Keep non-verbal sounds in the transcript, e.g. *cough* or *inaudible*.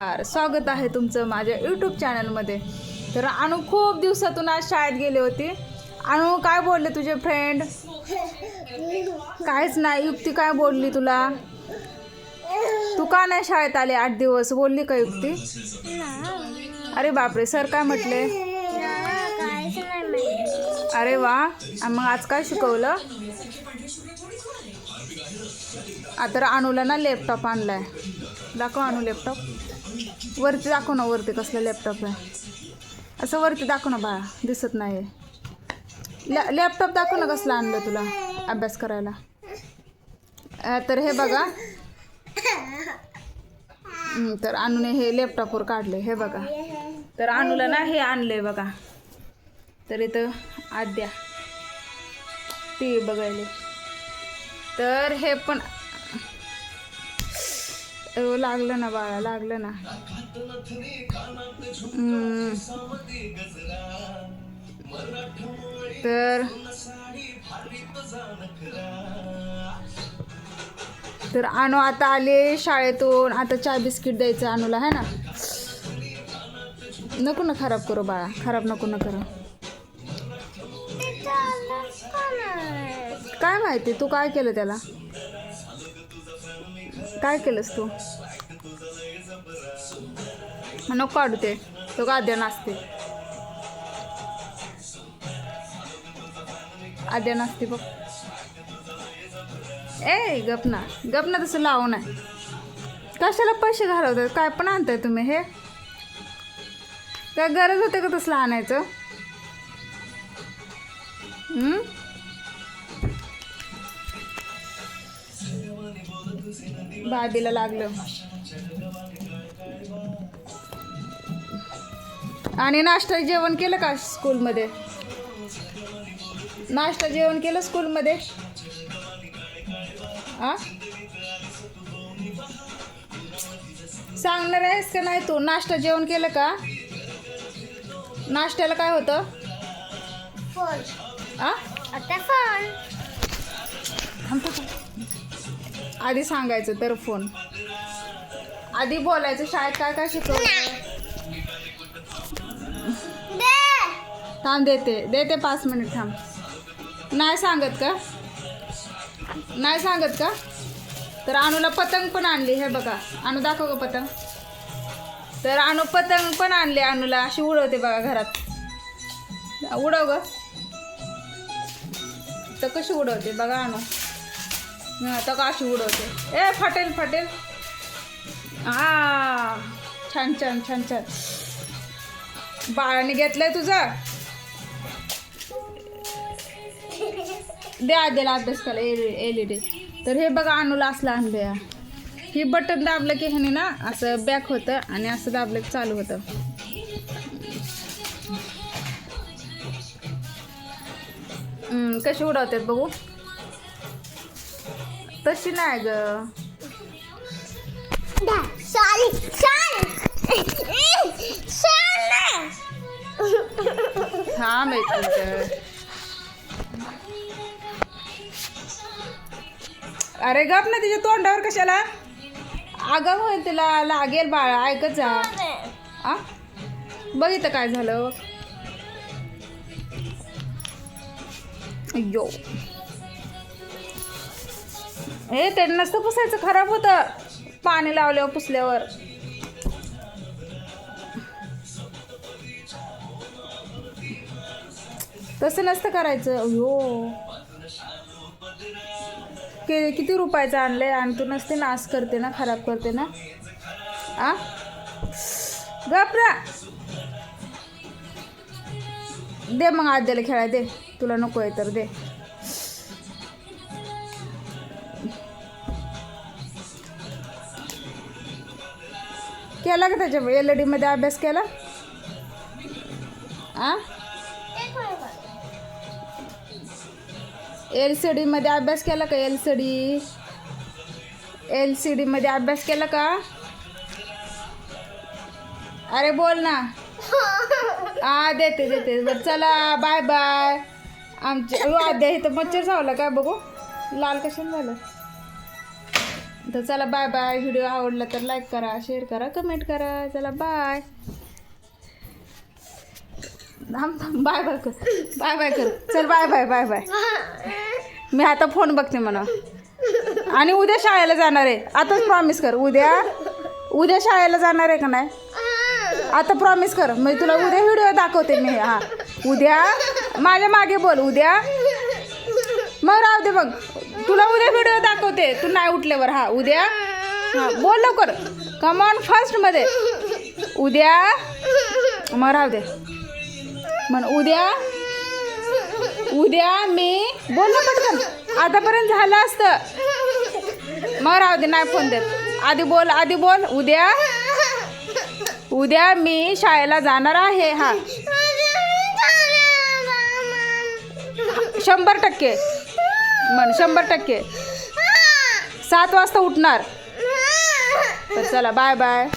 नमस्कार. स्वागत आहे तुमचं माझ्या यूट्यूब चॅनलमध्ये तर अनु खूप दिवसातून आज शाळेत गेले होते. अनु काय बोलले तुझे फ्रेंड काहीच नाही युक्ती काय बोलली तुला? तू का नाही शाळेत आले आठ दिवस? बोलली का युक्ती? अरे बापरे सर काय म्हटले? अरे वा मग आज काय शिकवलं? आता अनुला ना लॅपटॉप आणलाय. दाखव आणू लॅपटॉप वरती दाखव ना वरती कसला लॅपटॉप आहे. असं वरती दाखव ना बाळा दिसत नाही लॅ लॅपटॉप दाखव ना कसला आणलं तुला अभ्यास करायला. तर हे बघा. तर अनुने हे लॅपटॉपवर काढले हे बघा. तर अनुला ना हे आणलंय बघा. तर इथं आद्या टी व्ही बघायला. तर हे पण लागलं ना बाळा लागलं ना. तर तर आणू आता आले शाळेतून. आता चहा बिस्किट द्यायचं आणूला है ना? नको ना खराब करू बाळा. खराब नको ना करू. काय माहिती तू काय केलं त्याला? काय केलंस तू? नको काढू ते. तो का आद्या नाचते. आद्या नाचते बघ. ए गपना गपना तसं लावू नाही कशाला पैसे घालवतात? काय पण आणताय तुम्ही हे? काय गरज होते का तसलं आणायचं? बाबीला लागलं. आणि नाश्ता जेवण केलं का स्कूलमध्ये? नाश्ता जेवण केलं स्कूलमध्ये? आ? सांगणार आहेस का नाही तू? नाश्ता जेवण केलं का? नाश्त्याला काय होतं? आ? आता थांब. आधी सांगायचं तर फोन. आधी बोलायचं शाळेत काय काय शिकवलं? थांब देते. देते पाच मिनिट थांब. नाही सांगत का? नाही सांगत का? तर अनुला पतंग पण आणली हे बघा. अनु दाखव का पतंग. तर अनु पतंग पण आणले अनुला. अशी उडवते बघा घरात. उडव ग. तर कशी उडवते बघा अनु. आता काशी उडवते. ए फाटेल फाटेल. हा छान छान छान छान. बाळाने घेतलंय तुझा? द्या आद्याला अभ्यास करा एल ई डी. तर हे बघा अनुला असला आणलं या ही बटन दाबलं की ह्याने ना असं बॅक होतं आणि असं दाबलं की चालू होतं. कशी उडवतात बघू? तशी नाही ग. हा माहिती अरे गप ना तिच्या तोंडावर कशाला? अगं होईल तिला लागेल बाळा ऐकत जा. आ? बघितलं काय झालं. अय्यो. ए ते नसतं पुसायचं खराब होतं. पाणी लावल्यावर पुसल्यावर. तसं नसतं करायचं. हो के किती रुपयाचं आणलंय? आणि तू नसते नाश करते ना खराब करते ना. आ? गपरा दे मग आद्याला खेळाय दे. तुला नको आहे तर दे. केला का त्याच्या एल ई डीमध्ये अभ्यास केला? आ? एल सी डीमध्ये अभ्यास केला का L C D L C डीमध्ये अभ्यास केला का? अरे बोल ना. *laughs* हा देते देते. बरं चला. बाय बाय आमच्या अयो, अद्या इथं मच्छर चावला काय बघू? लाल कशाने झालं? तर चला बाय बाय. व्हिडिओ आवडला तर लाईक करा शेअर करा कमेंट करा. चला बाय. थांब थांब. बाय बाय कर. बाय बाय कर. चल बाय बाय बाय बाय. मी आता फोन बघते म्हणा. आणि उद्या शाळेला जाणार आहे. आताच प्रॉमिस कर. उद्या? उद्या शाळेला जाणार आहे का नाही? आता प्रॉमिस कर. म्हणजे तुला उद्या व्हिडिओ दाखवते मी. हा. उद्या? माझ्या मागे बोल. उद्या? मग राहू दे मग तुला उद्या व्हिडिओ दाखवते. तू नाही उठल्यावर. हा उद्या. हा बोल लवकर. कमॉन फर्स्टमध्ये उद्या. मग राहू दे. म्हण उद्या. उद्या मी बोललो पटकन. आतापर्यंत झालं असतं. मग राहू दे नाही फोन देत. आधी बोल आधी बोल. उद्या. उद्या मी शाळेला जाणार आहे. हा. शंभर टक्के. म्हण शंभर टक्के. सात वाजता उठणार. तर चला बाय बाय